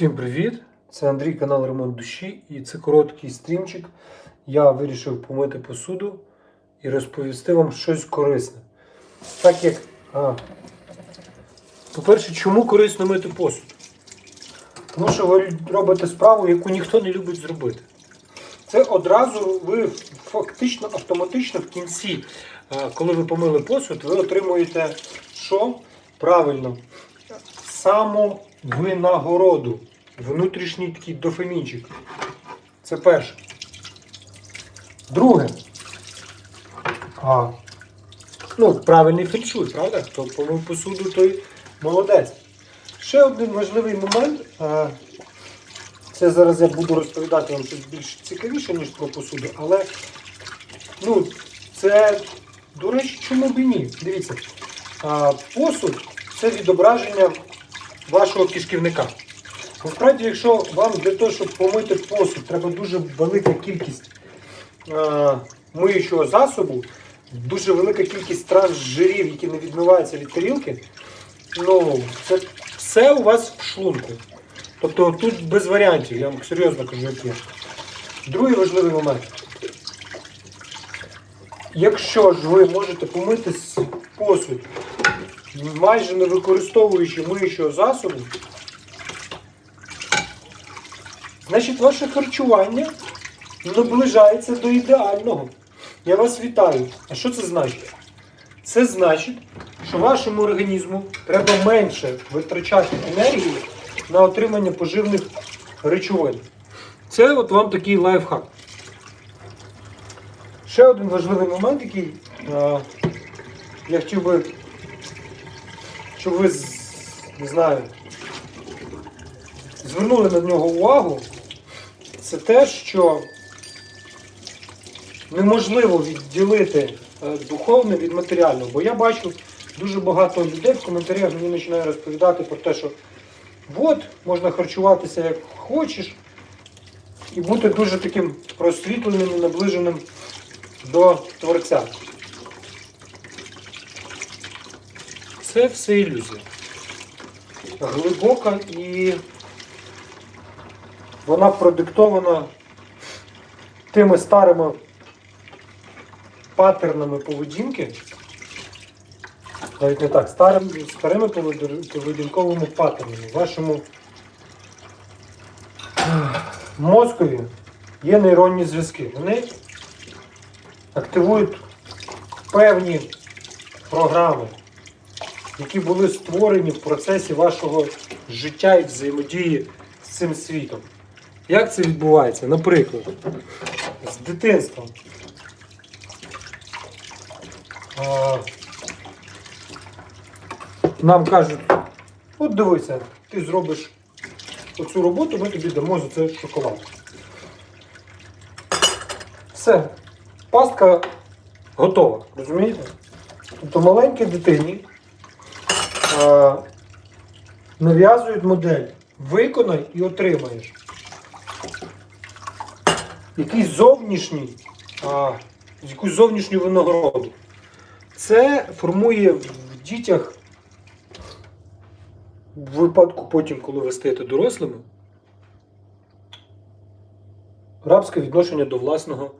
Всім привіт! Це Андрій, канал Ремонт Душі, і це короткий стрімчик. Я вирішив помити посуду і розповісти вам щось корисне. Так як, по-перше, чому корисно мити посуд? Тому що ви робите справу, яку ніхто не любить зробити. Це одразу ви фактично автоматично в кінці, коли ви помили посуд, ви отримуєте що? Правильно, самовинагороду. Внутрішній такий дофамінчик. Це перше. Друге. А, ну, правильний феншуй, правда? Хто помив посуду, той молодець. Ще один важливий момент. Це зараз я буду розповідати вам щось більш цікавіше, ніж про посуду, але ну, це, до речі, чому б і ні? Дивіться, посуд це відображення вашого кишківника. Насправді, якщо вам для того, щоб помити посуд, треба дуже велика кількість е, миючого засобу, дуже велика кількість трансжирів, які не відмиваються від тарілки, ну, це все у вас в шлунку. Тобто тут без варіантів, я вам серйозно кажу, як є. Другий важливий момент. Якщо ж ви можете помити посуд, майже не використовуючи миючого засобу, значить ваше харчування наближається до ідеального. Я вас вітаю. А що це значить? Це значить, що вашому організму треба менше витрачати енергії на отримання поживних речовин. Це от вам такий лайфхак. Ще один важливий момент, який е, я хотів би, щоб ви не знаю, звернули на нього увагу, це те, що неможливо відділити е, духовне від матеріального. Бо я бачу дуже багато людей в коментарях мені починає розповідати про те, що от, можна харчуватися як хочеш, і бути дуже таким просвітленим і наближеним до Творця. Це все ілюзія. Глибока і вона продиктована тими старими паттернами поведінки. Навіть не так, старим, старими поведінковими паттернами. Вашому мозкові є нейронні зв'язки. Вони активують певні програми, які були створені в процесі вашого життя і взаємодії з цим світом. Як це відбувається? Наприклад, з дитинства. Нам кажуть, от дивися, ти зробиш оцю роботу, ми тобі дамо за це шоколад. Все, пастка готова, розумієте? Тобто маленькій дитині нав'язують модель. Виконай і отримаєш. Якийсь зовнішній, а, якусь зовнішню винагороду. Це формує в дітях в випадку потім, коли ви стаєте дорослими, рабське відношення до власного,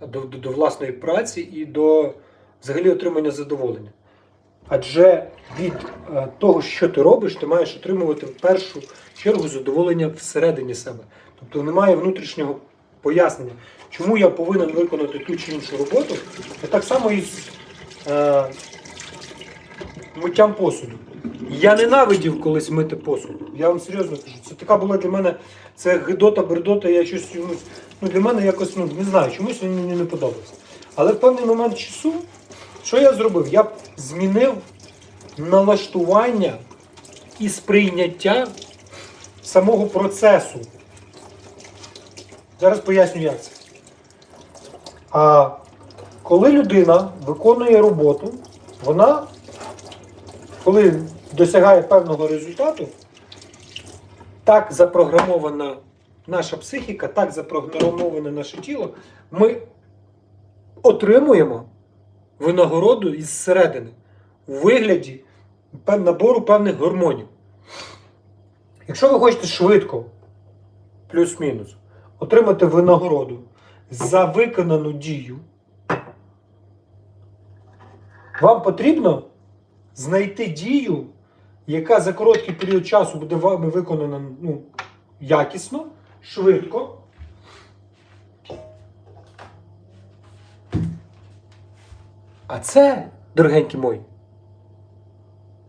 до, до, до власної праці і до взагалі отримання задоволення. Адже від е, того, що ти робиш, ти маєш отримувати в першу чергу задоволення всередині себе. Тобто немає внутрішнього пояснення, чому я повинен виконати ту чи іншу роботу. І так само і з е, миттям посуду. Я ненавидів колись мити посуд. Я вам серйозно кажу. Це така була для мене це гидота, бредота, я щось ну, для мене якось ну, не знаю, чомусь мені не подобався. Але в певний момент часу, що я зробив? Я змінив налаштування і сприйняття самого процесу. Зараз поясню, як це. А коли людина виконує роботу, вона, коли досягає певного результату, так запрограмована наша психіка, так запрограмоване наше тіло, ми отримуємо винагороду із середини у вигляді набору певних гормонів. Якщо ви хочете швидко, плюс-мінус, отримати винагороду за виконану дію, вам потрібно знайти дію, яка за короткий період часу буде вами виконана ну, якісно, швидко. А це, дорогенькі мої,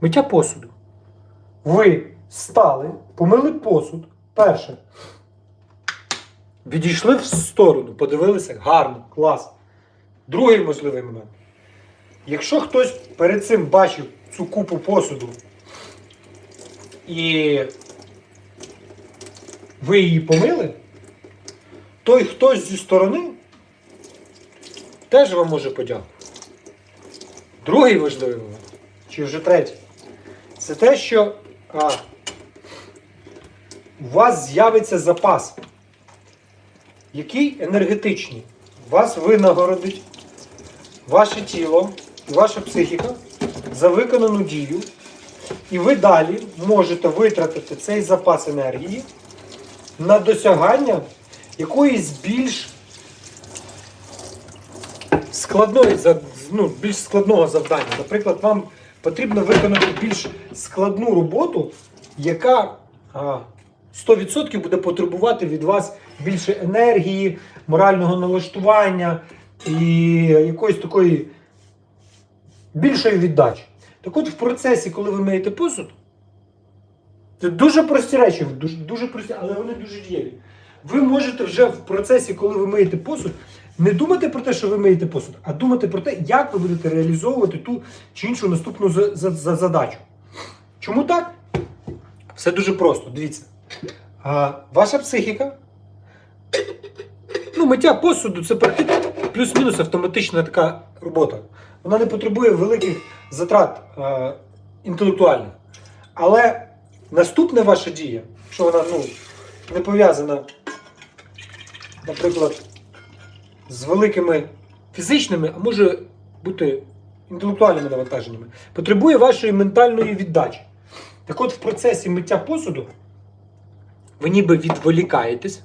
миття посуду. Ви стали, помили посуд. Перше. Відійшли в сторону, подивилися, гарно, клас. Другий можливий момент. Якщо хтось перед цим бачив цю купу посуду і ви її помили, той хтось зі сторони теж вам може подякувати. Другий важливий момент, чи вже третій, це те, що а, у вас з'явиться запас, який енергетичний. Вас винагородить ваше тіло і ваша психіка за виконану дію, і ви далі можете витратити цей запас енергії на досягання якоїсь більш складної, ну, більш складного завдання. Наприклад, вам потрібно виконати більш складну роботу, яка 100% буде потребувати від вас більше енергії, морального налаштування і якоїсь такої більшої віддачі. Так от в процесі, коли ви миєте посуд, це дуже прості речі, дуже, дуже прості, але вони дуже дієві. Ви можете вже в процесі, коли ви миєте посуд, не думати про те, що ви миєте посуд, а думати про те, як ви будете реалізовувати ту чи іншу наступну за- за- за- задачу. Чому так? Все дуже просто. Дивіться. А, ваша психіка. Ну, миття посуду це плюс-мінус автоматична така робота. Вона не потребує великих затрат е, інтелектуальних. Але наступна ваша дія, якщо вона ну, не пов'язана, наприклад, з великими фізичними, а може бути інтелектуальними навантаженнями, потребує вашої ментальної віддачі. Так от в процесі миття посуду ви ніби відволікаєтесь.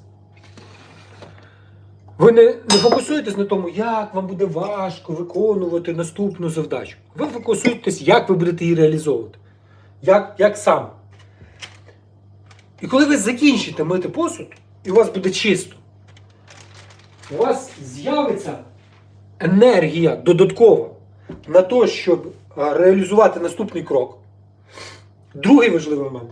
Ви не, не фокусуєтесь на тому, як вам буде важко виконувати наступну завдачу. Ви фокусуєтесь, як ви будете її реалізовувати. Як, як саме. І коли ви закінчите мити посуд, і у вас буде чисто, у вас з'явиться енергія додаткова на те, щоб реалізувати наступний крок. Другий важливий момент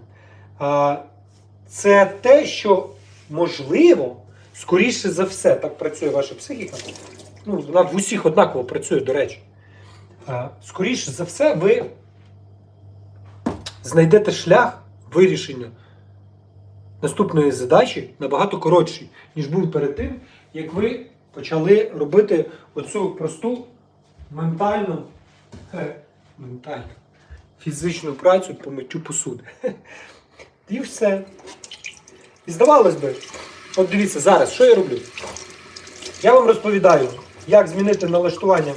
це те, що можливо, скоріше за все, так працює ваша психіка. Ну, вона в усіх однаково працює, до речі. Скоріше за все, ви знайдете шлях вирішення наступної задачі набагато коротший, ніж був перед тим, як ви почали робити оцю просту ментальну, е, ментальну фізичну працю по миттю посуди. І все. І здавалось би, от дивіться, зараз, що я роблю? Я вам розповідаю, як змінити налаштування.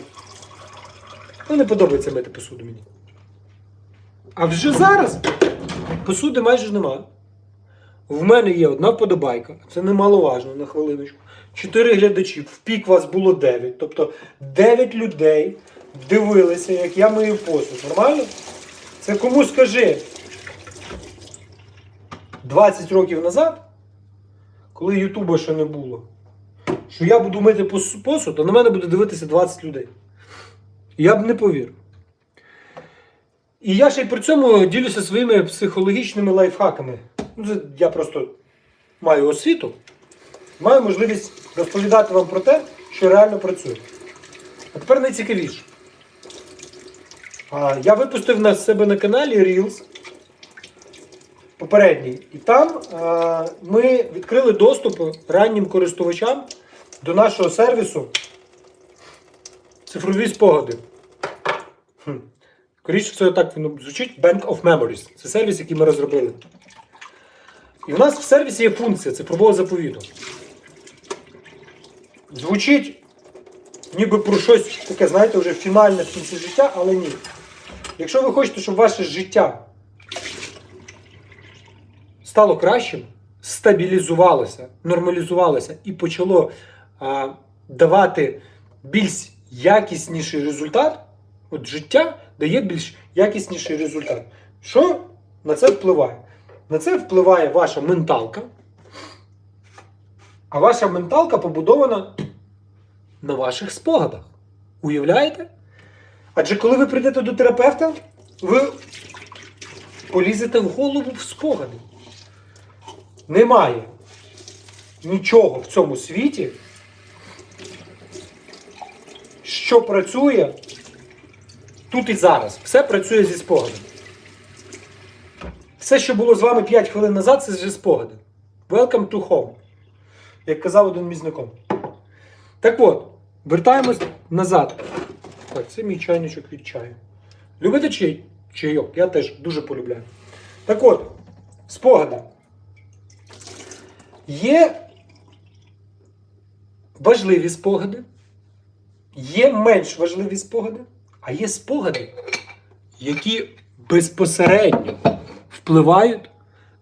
Ну, не подобається мити посуду мені. А вже зараз посуди майже нема. В мене є одна вподобайка, це немаловажно на хвилиночку. Чотири глядачі, в пік вас було 9. Тобто 9 людей дивилися, як я мию посуд. Нормально? Це кому скажи 20 років назад, коли Ютуба ще не було, що я буду мити посуд, а на мене буде дивитися 20 людей. Я б не повірив. І я ще й при цьому ділюся своїми психологічними лайфхаками. Ну, я просто маю освіту, маю можливість розповідати вам про те, що реально працює. А тепер найцікавіше. А, Я випустив на себе на каналі Reels попередній. І там а, ми відкрили доступ раннім користувачам до нашого сервісу цифрові спогади. Скоріше всього, так воно звучить Bank of Memories. Це сервіс, який ми розробили. І в нас в сервісі є функція цифрового заповіту. Звучить ніби про щось таке, знаєте, вже фінальне в кінці життя, але ні. Якщо ви хочете, щоб ваше життя стало кращим, стабілізувалося, нормалізувалося і почало а, давати більш якісніший результат, от життя дає більш якісніший результат. Що на це впливає? На це впливає ваша менталка. А ваша менталка побудована на ваших спогадах. Уявляєте? Адже коли ви прийдете до терапевта, ви полізете в голову в спогади. Немає нічого в цьому світі, що працює тут і зараз. Все працює зі спогадом. Все, що було з вами 5 хвилин назад, це зі спогади. Welcome to home. Як казав один мій знайомий. Так от, вертаємось назад. Так, це мій чайничок від чаю. Любите чай? чайок? Я теж дуже полюбляю. Так от, спогади. Є важливі спогади, є менш важливі спогади, а є спогади, які безпосередньо впливають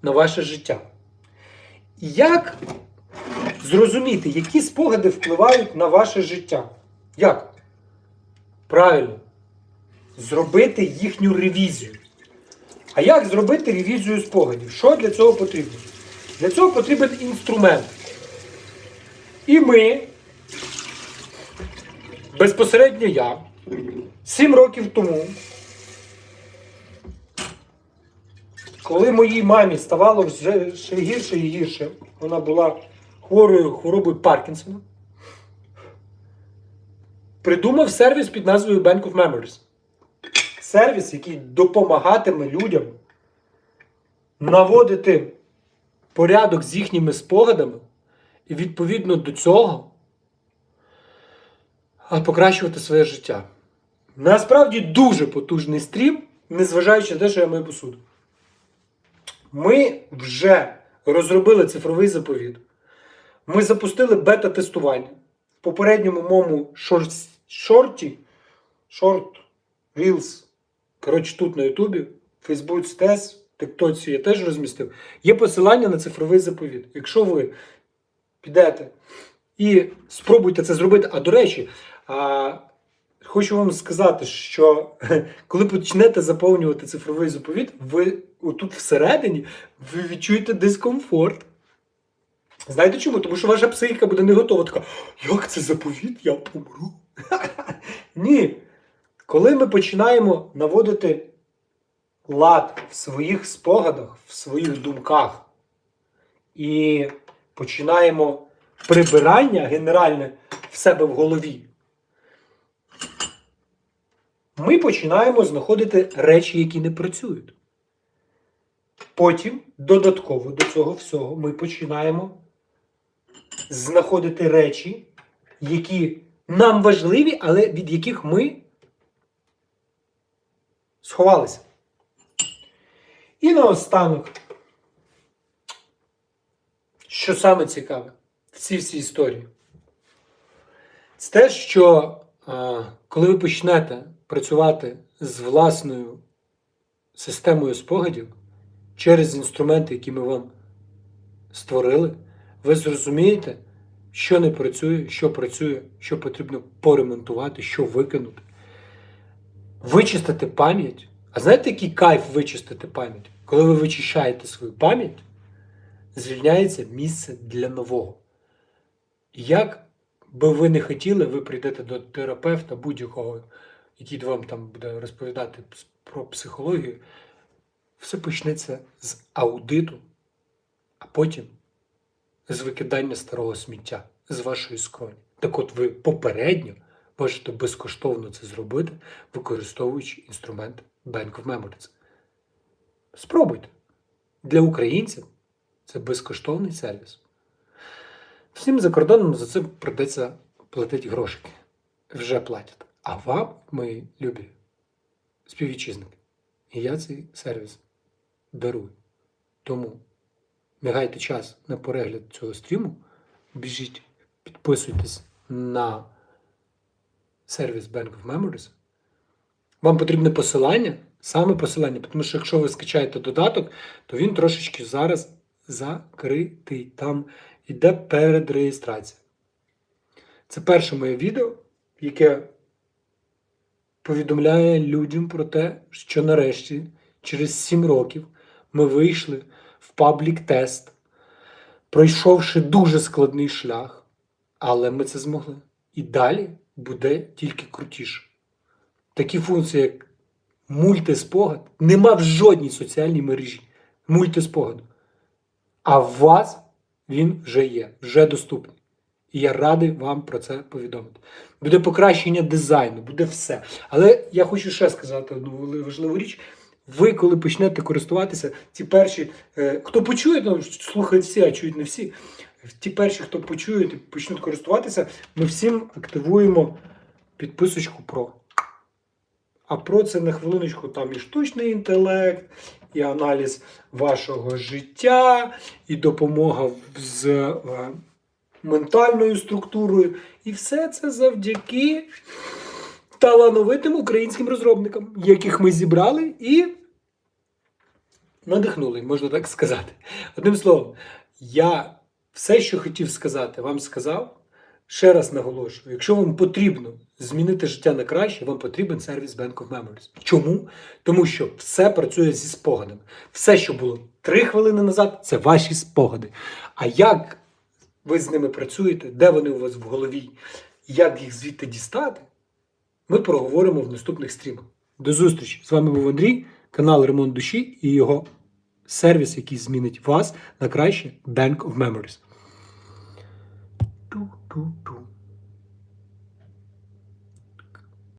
на ваше життя. Як зрозуміти, які спогади впливають на ваше життя? Як? Правильно. Зробити їхню ревізію. А як зробити ревізію спогадів? Що для цього потрібно? Для цього потрібен інструмент. І ми, безпосередньо я, 7 років тому, коли моїй мамі ставало вже ще гірше і гірше, вона була хворою хворобою Паркінсона, придумав сервіс під назвою Bank of Memories. Сервіс, який допомагатиме людям наводити порядок з їхніми спогадами і відповідно до цього покращувати своє життя. Насправді дуже потужний стрім, незважаючи на те, що я маю посуду. Ми вже розробили цифровий заповіт. Ми запустили бета-тестування. В попередньому моєму шорт- шорті, шорт, Reels, коротше, тут на Ютубі, Фейсбуці теж, в Тиктоці я теж розмістив. Є посилання на цифровий заповіт. Якщо ви підете і спробуйте це зробити. А до речі, хочу вам сказати, що коли почнете заповнювати цифровий заповіт, ви отут всередині ви відчуєте дискомфорт. Знаєте чому? Тому що ваша психіка буде не готова. Така, як це заповіт? Я помру. Ні. Коли ми починаємо наводити лад в своїх спогадах, в своїх думках, і починаємо прибирання генеральне в себе в голові, ми починаємо знаходити речі, які не працюють. Потім, додатково до цього всього, ми починаємо знаходити речі, які нам важливі, але від яких ми сховалися. І наостанок, що саме цікаве в цій всій історії, це те, що коли ви почнете працювати з власною системою спогадів через інструменти, які ми вам створили, ви зрозумієте, що не працює, що працює, що потрібно поремонтувати, що викинути. Вичистити пам'ять. А знаєте, який кайф вичистити пам'ять? Коли ви вичищаєте свою пам'ять, звільняється місце для нового. Як би ви не хотіли, ви прийдете до терапевта будь-якого, який вам там буде розповідати про психологію, все почнеться з аудиту, а потім з викидання старого сміття з вашої скроні. Так от ви попередньо можете безкоштовно це зробити, використовуючи інструмент Bank of Memories. Спробуйте. Для українців це безкоштовний сервіс. Всім за кордоном за це придеться платити грошики. Вже платять. А вам, мої любі співвітчизники, я цей сервіс дарую. Тому не гайте час на перегляд цього стріму. Біжіть, підписуйтесь на сервіс Bank of Memories. Вам потрібне посилання, саме посилання, тому що якщо ви скачаєте додаток, то він трошечки зараз закритий. Там йде передреєстрація. Це перше моє відео, яке повідомляє людям про те, що нарешті, через 7 років, ми вийшли в паблік-тест, пройшовши дуже складний шлях, але ми це змогли. І далі буде тільки крутіше. Такі функції, як мультиспогад, нема в жодній соціальній мережі мультиспогаду. А в вас він вже є, вже доступний. І я радий вам про це повідомити. Буде покращення дизайну, буде все. Але я хочу ще сказати одну важливу річ. Ви, коли почнете користуватися, ті перші, е, хто почує, ну, слухають всі, а чують не всі. Ті перші, хто почують і почнуть користуватися, ми всім активуємо підписочку про. А про це на хвилиночку там і штучний інтелект, і аналіз вашого життя, і допомога з е, ментальною структурою. І все це завдяки талановитим українським розробникам, яких ми зібрали і надихнули, можна так сказати. Одним словом, я все, що хотів сказати, вам сказав. Ще раз наголошую: якщо вам потрібно змінити життя на краще, вам потрібен сервіс Bank of Memories. Чому? Тому що все працює зі спогадами. Все, що було три хвилини назад, це ваші спогади. А як ви з ними працюєте, де вони у вас в голові, як їх звідти дістати, ми проговоримо в наступних стрімах. До зустрічі! З вами був Андрій, канал Ремонт Душі і його сервіс, який змінить вас на краще Bank of Memories.